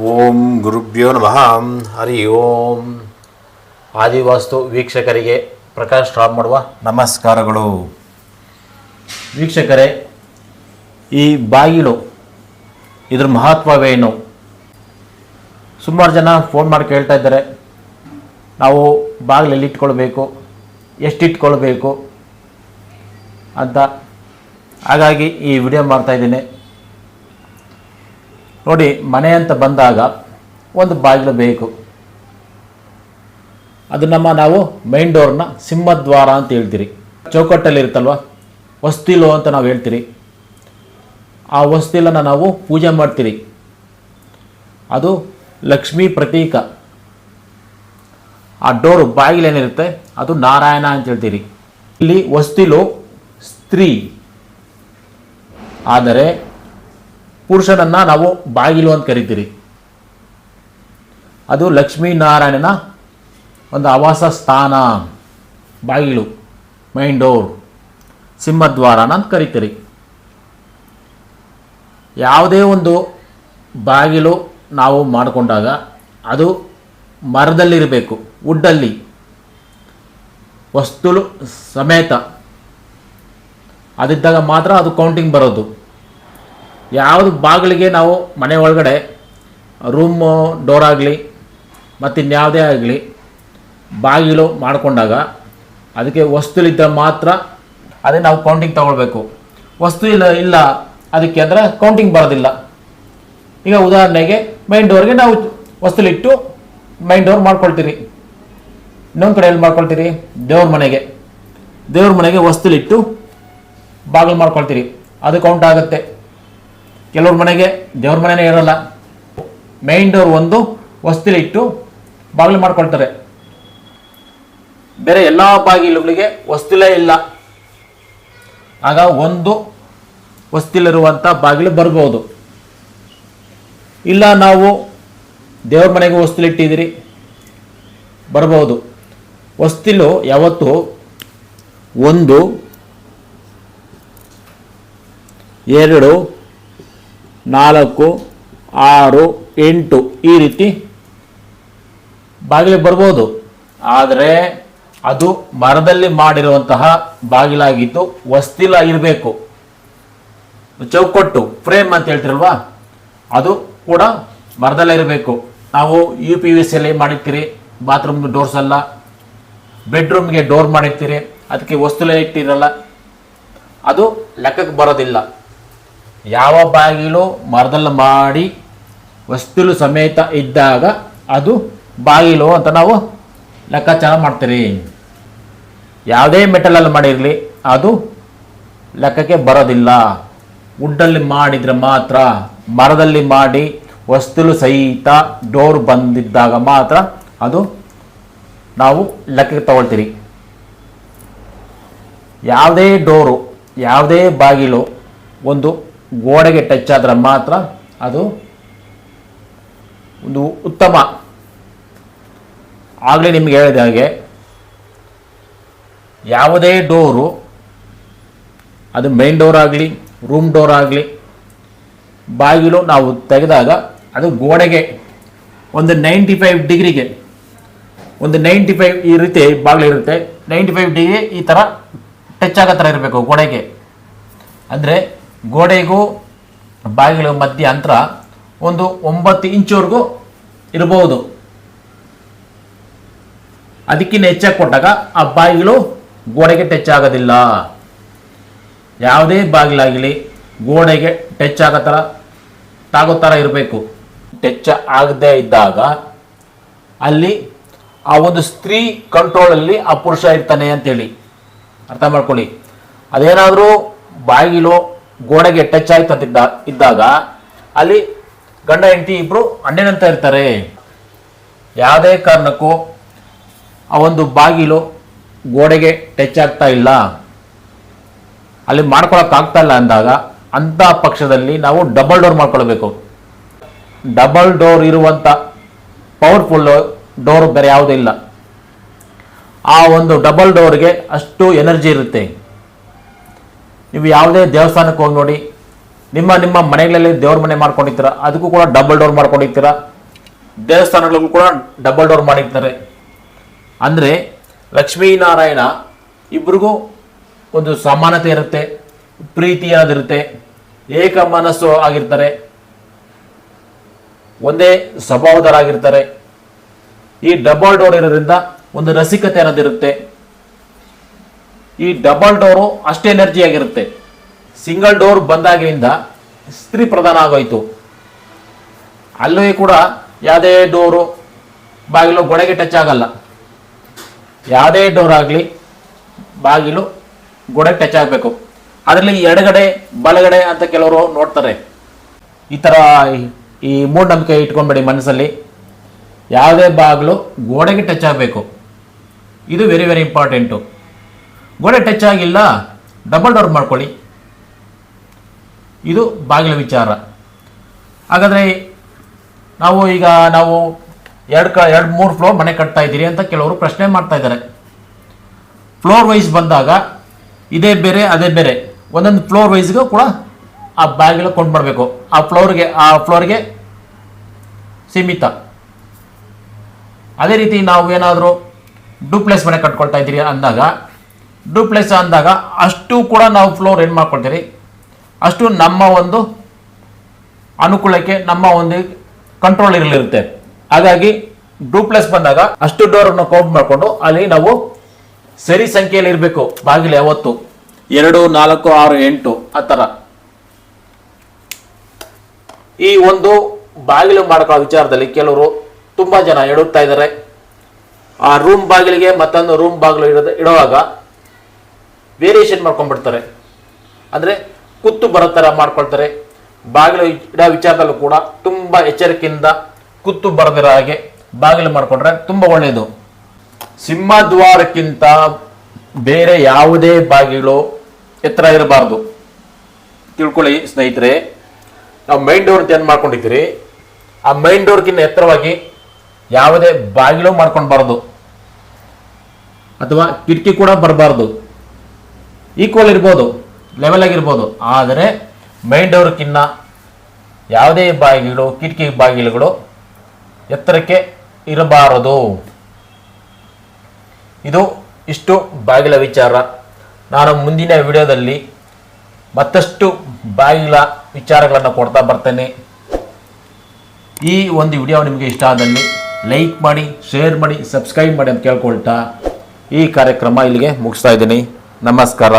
ಓಂ ಗುರುಭ್ಯೋ ನಮಃ. ಹರಿ ಓಂ. ಆದಿವಾಸ್ತು ವೀಕ್ಷಕರಿಗೆ ಪ್ರಕಾಶ್ ರಾವ್ ಮಾಡುವ ನಮಸ್ಕಾರಗಳು. ವೀಕ್ಷಕರೇ, ಈ ಬಾಗಿಲು ಇದ್ರ ಮಹತ್ವವೇನು ಸುಮಾರು ಜನ ಫೋನ್ ಮಾಡಿ ಕೇಳ್ತಾ ಇದ್ದಾರೆ. ನಾವು ಬಾಗಿಲಲ್ಲಿ ಇಟ್ಕೊಳ್ಬೇಕು ಎಷ್ಟಿಟ್ಕೊಳ್ಬೇಕು ಅಂತ. ಹಾಗಾಗಿ ಈ ವಿಡಿಯೋ ಮಾಡ್ತಾ ಇದ್ದೀನಿ. ನೋಡಿ, ಮನೆ ಅಂತ ಬಂದಾಗ ಒಂದು ಬಾಗಿಲು ಬೇಕು. ಅದು ನಮ್ಮ ನಾವು ಮೈನ್ ಡೋರ್ನ ಸಿಂಹದ್ವಾರ ಅಂತ ಹೇಳ್ತೀರಿ. ಚೌಕಟ್ಟಲ್ಲಿ ಇರುತ್ತಲ್ವ? ಹೊಸ್ತಿಲು ಅಂತ ನಾವು ಹೇಳ್ತೀರಿ. ಆ ವಸ್ತಿಲನ್ನು ನಾವು ಪೂಜೆ ಮಾಡ್ತೀರಿ. ಅದು ಲಕ್ಷ್ಮೀ ಪ್ರತೀಕ. ಆ ಡೋರು ಬಾಗಿಲೇನಿರುತ್ತೆ, ಅದು ನಾರಾಯಣ ಅಂತ ಹೇಳ್ತೀರಿ. ಇಲ್ಲಿ ವಸ್ತಿಲು ಸ್ತ್ರೀ. ಆದರೆ ಪುರುಷನನ್ನು ನಾವು ಬಾಗಿಲು ಅಂತ ಕರಿತೀರಿ. ಅದು ಲಕ್ಷ್ಮೀನಾರಾಯಣನ ಒಂದು ಆವಾಸ ಸ್ಥಾನ. ಬಾಗಿಲು ಮೈನ್ ಡೋರ್ ಸಿಂಹದ್ವಾರನ ಅಂತ ಕರಿತೀರಿ. ಯಾವುದೇ ಒಂದು ಬಾಗಿಲು ನಾವು ಮಾಡಿಕೊಂಡಾಗ ಅದು ಮರದಲ್ಲಿರಬೇಕು ವುಡ್ಡಲ್ಲಿ ವಸ್ತುಲು ಸಮೇತ. ಅದಿದ್ದಾಗ ಮಾತ್ರ ಅದು ಕೌಂಟಿಂಗ್ ಬರೋದು. ಯಾವುದು ಬಾಗಿಲಿಗೆ ನಾವು ಮನೆ ಒಳಗಡೆ ರೂಮ್ ಡೋರ್ ಆಗಲಿ ಮತ್ತು ಇನ್ಯಾವುದೇ ಆಗಲಿ ಬಾಗಿಲು ಮಾಡಿಕೊಂಡಾಗ ಅದಕ್ಕೆ ವಸ್ತುಲಿದ್ದ ಮಾತ್ರ ಅದೇ ನಾವು ಕೌಂಟಿಂಗ್ ತಗೊಳ್ಬೇಕು. ವಸ್ತು ಇಲ್ಲ ಇಲ್ಲ, ಅದಕ್ಕೆ ಅಂದರೆ ಕೌಂಟಿಂಗ್ ಬರೋದಿಲ್ಲ. ಈಗ ಉದಾಹರಣೆಗೆ ಮೈನ್ ಡೋರ್ಗೆ ನಾವು ವಸ್ತುಲಿಟ್ಟು ಮೈನ್ ಡೋರ್ ಮಾಡ್ಕೊಳ್ತೀರಿ. ಇನ್ನೊಂದು ಕಡೆ ಎಲ್ಲಿ ಮಾಡ್ಕೊಳ್ತೀರಿ? ದೇವ್ರ ಮನೆಗೆ. ದೇವ್ರ ಮನೆಗೆ ವಸ್ತುಲಿಟ್ಟು ಬಾಗಿಲು ಮಾಡ್ಕೊಳ್ತೀರಿ. ಅದು ಕೌಂಟ್ ಆಗುತ್ತೆ. ಕೆಲವ್ರ ಮನೆಗೆ, ದೇವ್ರ ಮನೆನೇ ಇರಲ್ಲ. ಮೈನ್ ಡೋರ್ ಒಂದು ವಸ್ತುಲಿಟ್ಟು ಬಾಗಿಲು ಮಾಡ್ಕೊಳ್ತಾರೆ. ಬೇರೆ ಎಲ್ಲ ಬಾಗಿಲುಗಳಿಗೆ ವಸ್ತಿಲೇ ಇಲ್ಲ. ಆಗ ಒಂದು ವಸ್ತಿಲಿರುವಂಥ ಬಾಗಿಲು ಬರ್ಬೋದು. ಇಲ್ಲ ನಾವು ದೇವ್ರ ಮನೆಗೆ ವಸ್ತುಲಿಟ್ಟಿದ್ದೀರಿ ಬರ್ಬೋದು. ವಸ್ತಿಲು ಯಾವತ್ತು ಒಂದು, ಎರಡು ನಾಲ್ಕು, ಆರು, ಎಂಟು, ಈ ರೀತಿ ಬಾಗಿಲಿಗೆ ಬರ್ಬೋದು. ಆದರೆ ಅದು ಮರದಲ್ಲಿ ಮಾಡಿರುವಂತಹ ಬಾಗಿಲಾಗಿದ್ದು ವಸ್ತಿಲ ಇರಬೇಕು. ಚೌಕಟ್ಟು, ಫ್ರೇಮ್ ಅಂತ ಹೇಳ್ತಿರಲ್ವಾ? ಅದು ಕೂಡ ಮರದಲ್ಲೇ ಇರಬೇಕು. ನಾವು ಯು ಪಿ ವಿ ಸಿಯಲ್ಲಿ ಮಾಡಿರ್ತೀರಿ, ಬಾತ್ರೂಮ್ ಡೋರ್ಸ್ ಅಲ್ಲ ಬೆಡ್ರೂಮ್ಗೆ ಡೋರ್ ಮಾಡಿರ್ತೀರಿ, ಅದಕ್ಕೆ ವಸ್ತುಲೇ ಇಟ್ಟಿರಲ್ಲ. ಅದು ಲೆಕ್ಕಕ್ಕೆ ಬರೋದಿಲ್ಲ. ಯಾವ ಬಾಗಿಲು ಮರದಲ್ಲಿ ಮಾಡಿ ವಸ್ತುಲು ಸಮೇತ ಇದ್ದಾಗ ಅದು ಬಾಗಿಲು ಅಂತ ನಾವು ಲೆಕ್ಕಾಚಾರ ಮಾಡ್ತೀರಿ. ಯಾವುದೇ ಮೆಟಲಲ್ಲಿ ಮಾಡಿರಲಿ, ಅದು ಲೆಕ್ಕಕ್ಕೆ ಬರೋದಿಲ್ಲ. ವುಡ್ಡಲ್ಲಿ ಮಾಡಿದರೆ ಮಾತ್ರ, ಮರದಲ್ಲಿ ಮಾಡಿ ವಸ್ತುಲು ಸಹಿತ ಡೋರ್ ಬಂದಿದ್ದಾಗ ಮಾತ್ರ ಅದು ನಾವು ಲೆಕ್ಕಕ್ಕೆ ತಗೊಳ್ತೀರಿ. ಯಾವುದೇ ಡೋರು, ಯಾವುದೇ ಬಾಗಿಲು ಒಂದು ಗೋಡೆಗೆ ಟಚ್ ಆದರೆ ಮಾತ್ರ ಅದು ಒಂದು ಉತ್ತಮ. ಆಗಲೇ ನಿಮ್ಗೆ ಹೇಳಿದ ಹಾಗೆ. ಯಾವುದೇ ಡೋರು, ಅದು ಮೇನ್ ಡೋರ್ ಆಗಲಿ, ರೂಮ್ ಡೋರ್ ಆಗಲಿ, ಬಾಗಿಲು ನಾವು ತೆಗೆದಾಗ ಅದು ಗೋಡೆಗೆ ಒಂದು ನೈಂಟಿ ಫೈವ್ ಡಿಗ್ರಿಗೆ, ಒಂದು ನೈಂಟಿ ಫೈವ್ ಈ ರೀತಿ ಬಾಗಿಲು ಇರುತ್ತೆ. ನೈಂಟಿ ಫೈವ್ ಡಿಗ್ರಿ ಈ ಥರ ಟಚ್ ಆಗೋ ಥರ ಇರಬೇಕು ಗೋಡೆಗೆ. ಅಂದರೆ ಗೋಡೆಗೂ ಬಾಗಿಲು ಮಧ್ಯ ಅಂತರ ಒಂದು ಒಂಬತ್ತು ಇಂಚುವರೆಗೂ ಇರಬಹುದು. ಅದಕ್ಕಿಂತ ಹೆಚ್ಚಾಗಿ ಕೊಟ್ಟಾಗ ಆ ಬಾಗಿಲು ಗೋಡೆಗೆ ಟಚ್ ಆಗೋದಿಲ್ಲ. ಯಾವುದೇ ಬಾಗಿಲಾಗಲಿ ಗೋಡೆಗೆ ಟಚ್ ಆಗೋ ಥರ, ತಾಗೋ ಥರ ಇರಬೇಕು. ಟಚ್ ಆಗದೇ ಇದ್ದಾಗ ಅಲ್ಲಿ ಆ ಒಂದು ಸ್ತ್ರೀ ಕಂಟ್ರೋಲಲ್ಲಿ ಆ ಪುರುಷ ಇರ್ತಾನೆ ಅಂತೇಳಿ. ಅರ್ಥ ಮಾಡ್ಕೊಳ್ಳಿ. ಅದೇನಾದರೂ ಬಾಗಿಲು ಗೋಡೆಗೆ ಟಚ್ ಆಯ್ತು ಅಂತ ಇದ್ದಾಗ ಅಲ್ಲಿ ಗಂಡ ಹೆಂಡತಿ ಇಬ್ಬರು ಅಣ್ಣನಂತ ಇರ್ತಾರೆ. ಯಾವುದೇ ಕಾರಣಕ್ಕೂ ಆ ಒಂದು ಬಾಗಿಲು ಗೋಡೆಗೆ ಟಚ್ ಆಗ್ತಾ ಇಲ್ಲ. ಅಲ್ಲಿ ಮಾಡ್ಕೊಳಕ್ ಆಗ್ತಾ ಇಲ್ಲ ಅಂದಾಗ ಅಂಥ ಪಕ್ಷದಲ್ಲಿ ನಾವು ಡಬಲ್ ಡೋರ್ ಮಾಡ್ಕೊಳ್ಬೇಕು. ಡಬಲ್ ಡೋರ್ ಇರುವಂಥ ಪವರ್ಫುಲ್ ಡೋರ್ ಬೇರೆ ಯಾವುದೂ ಇಲ್ಲ. ಆ ಒಂದು ಡಬಲ್ ಡೋರ್ಗೆ ಅಷ್ಟು ಎನರ್ಜಿ ಇರುತ್ತೆ. ನೀವು ಯಾವುದೇ ದೇವಸ್ಥಾನಕ್ಕೆ ಹೋಗಿ ನೋಡಿ, ನಿಮ್ಮ ನಿಮ್ಮ ಮನೆಗಳಲ್ಲಿ ದೇವ್ರ ಮನೆ ಮಾಡ್ಕೊಂಡಿರ್ತೀರ, ಅದಕ್ಕೂ ಕೂಡ ಡಬಲ್ ಡೋರ್ ಮಾಡ್ಕೊಂಡಿರ್ತೀರ, ದೇವಸ್ಥಾನಗಳಿಗೂ ಕೂಡ ಡಬಲ್ ಡೋರ್ ಮಾಡಿರ್ತಾರೆ. ಅಂದರೆ ಲಕ್ಷ್ಮೀನಾರಾಯಣ ಇಬ್ರಿಗೂ ಒಂದು ಸಮಾನತೆ ಇರುತ್ತೆ ಪ್ರೀತಿ ಅನ್ನೋದಿರುತ್ತೆ ಏಕ ಮನಸ್ಸು ಆಗಿರ್ತಾರೆ, ಒಂದೇ ಸ್ವಭಾವದರಾಗಿರ್ತಾರೆ ಈ ಡಬಲ್ ಡೋರ್ ಇರೋದ್ರಿಂದ ಒಂದು ರಸಿಕತೆ ಅನ್ನೋದಿರುತ್ತೆ ಈ ಡಬಲ್ ಡೋರು ಅಷ್ಟೇ ಎನರ್ಜಿ ಆಗಿರುತ್ತೆ. ಸಿಂಗಲ್ ಡೋರ್ ಬಂದಾಗಿನಿಂದ ಸ್ತ್ರೀ ಪ್ರಧಾನ ಆಗೋಯ್ತು. ಅಲ್ಲೂ ಕೂಡ ಯಾವುದೇ ಡೋರು ಬಾಗಿಲು ಗೋಡೆಗೆ ಟಚ್ ಆಗಲ್ಲ. ಯಾವುದೇ ಡೋರ್ ಆಗಲಿ ಬಾಗಿಲು ಗೋಡೆಗೆ ಟಚ್ ಆಗಬೇಕು. ಅದರಲ್ಲಿ ಎಡಗಡೆ, ಬಲಗಡೆ ಅಂತ ಕೆಲವರು ನೋಡ್ತಾರೆ. ಈ ಥರ ಈ- ಮೂಢನಂಬಿಕೆ ಇಟ್ಕೊಂಬೇಡಿ ಮನಸ್ಸಲ್ಲಿ. ಯಾವುದೇ ಬಾಗಿಲು ಗೋಡೆಗೆ ಟಚ್ ಆಗಬೇಕು. ಇದು ವೆರಿ ವೆರಿ ಇಂಪಾರ್ಟೆಂಟು ಗೋಡೆ ಟಚ್ ಆಗಿಲ್ಲ ಡಬಲ್ ಡೋರ್ ಮಾಡ್ಕೊಳ್ಳಿ. ಇದು ಬಾಗಿಲ ವಿಚಾರ. ಹಾಗಾದರೆ ನಾವು ಈಗ ನಾವು ಎರಡು ಕ, ಎರಡು ಮೂರು ಫ್ಲೋರ್ ಮನೆ ಕಟ್ತಾ ಇದ್ದೀರಿ ಅಂತ ಕೆಲವರು ಪ್ರಶ್ನೆ ಮಾಡ್ತಾ ಇದ್ದಾರೆ. ಫ್ಲೋರ್ ವೈಸ್ ಬಂದಾಗ ಇದೇ ಬೇರೆ, ಅದೇ ಬೇರೆ. ಒಂದೊಂದು ಫ್ಲೋರ್ ವೈಸ್ಗೂ ಕೂಡ ಆ ಬಾಗಿಲು ಕೊಂಡು ಬರಬೇಕು ಆ ಫ್ಲೋರ್ಗೆ ಆ ಫ್ಲೋರ್ಗೆ ಸೀಮಿತ. ಅದೇ ರೀತಿ ನಾವು ಏನಾದರೂ ಡೂಪ್ಲೆಸ್ ಮನೆ ಕಟ್ಕೊಳ್ತಾ ಇದ್ದೀರಿ ಅಂದಾಗ ಡೂಪ್ಲೆಸ್ ಅಂದಾಗ ಅಷ್ಟು ಕೂಡ ನಾವು ಫ್ಲೋರ್ ಏನು ಮಾಡ್ಕೊಳ್ತೀರಿ? ಅಷ್ಟು ನಮ್ಮ ಒಂದು ಅನುಕೂಲಕ್ಕೆ ನಮ್ಮ ಒಂದು ಕಂಟ್ರೋಲ್ ಇರಲಿರುತ್ತೆ. ಹಾಗಾಗಿ ಡೂಪ್ಲೆಸ್ ಬಂದಾಗ ಅಷ್ಟು ಡೋರನ್ನು ಕೌಂಟ್ ಮಾಡಿಕೊಂಡು ಅಲ್ಲಿ ನಾವು ಸರಿ ಸಂಖ್ಯೆಯಲ್ಲಿ ಇರಬೇಕು. ಬಾಗಿಲು ಯಾವತ್ತು? ಎರಡು, ನಾಲ್ಕು, ಆರು, ಎಂಟು, ಆ ಥರ. ಈ ಒಂದು ಬಾಗಿಲು ಮಾಡ್ಕೊಳ್ಳೋ ವಿಚಾರದಲ್ಲಿ ಕೆಲವರು ತುಂಬ ಜನ ಎಡುತ್ತಾ ಇದ್ದಾರೆ. ಆ ರೂಮ್ ಬಾಗಿಲಿಗೆ ಮತ್ತೊಂದು ರೂಮ್ ಬಾಗಿಲು ಇಡೋದು ಇಡುವಾಗ ವೇರಿಯೇಷನ್ ಮಾಡ್ಕೊಂಡ್ಬಿಡ್ತಾರೆ. ಅಂದರೆ ಕುತ್ತು ಬರೋ ಥರ ಮಾಡ್ಕೊಳ್ತಾರೆ. ಬಾಗಿಲು ಇಡೋ ವಿಚಾರದಲ್ಲೂ ಕೂಡ ತುಂಬ ಎಚ್ಚರಿಕೆಯಿಂದ ಕುತ್ತು ಬರದಿರೋ ಹಾಗೆ ಬಾಗಿಲು ಮಾಡಿಕೊಂಡ್ರೆ ತುಂಬ ಒಳ್ಳೆಯದು ಸಿಂಹದ್ವಾರಕ್ಕಿಂತ ಬೇರೆ ಯಾವುದೇ ಬಾಗಿಲು ಎತ್ತರ ಇರಬಾರ್ದು. ತಿಳ್ಕೊಳ್ಳಿ ಸ್ನೇಹಿತರೆ, ನಾವು ಮೈನ್ ಡೋರ್ ಅಂತ ಏನು ಮಾಡ್ಕೊಂಡಿದ್ದೀರಿ? ಆ ಮೈನ್ ಡೋರ್ಗಿಂತ ಎತ್ತರವಾಗಿ ಯಾವುದೇ ಬಾಗಿಲು ಮಾಡ್ಕೊಳ್ಬಾರ್ದು ಅಥವಾ ಕಿಟಕಿ ಕೂಡ ಬರಬಾರ್ದು. ಈಕ್ವಲ್ ಇರ್ಬೋದು ಲೆವೆಲ್ ಆಗಿರ್ಬೋದು ಆದರೆ ಮೈನ್ ಡೋರ್ಕಿನ್ನ ಯಾವುದೇ ಬಾಗಿಲು, ಕಿಟಕಿ ಬಾಗಿಲುಗಳು ಎತ್ತರಕ್ಕೆ ಇರಬಾರದು. ಇದು ಇಷ್ಟು ಬಾಗಿಲ ವಿಚಾರ. ನಾನು ಮುಂದಿನ ವಿಡಿಯೋದಲ್ಲಿ ಮತ್ತಷ್ಟು ಬಾಗಿಲ ವಿಚಾರಗಳನ್ನು ಕೊಡ್ತಾ ಬರ್ತೇನೆ. ಈ ಒಂದು ವಿಡಿಯೋ ನಿಮಗೆ ಇಷ್ಟ ಆದಲ್ಲಿ ಲೈಕ್ ಮಾಡಿ ಶೇರ್ ಮಾಡಿ ಸಬ್ಸ್ಕ್ರೈಬ್ ಮಾಡಿ ಅಂತ ಕೇಳ್ಕೊಳ್ತಾ ಈ ಕಾರ್ಯಕ್ರಮ ಇಲ್ಲಿಗೆ ಮುಗಿಸ್ತಾ ಇದ್ದೀನಿ. ನಮಸ್ಕಾರ.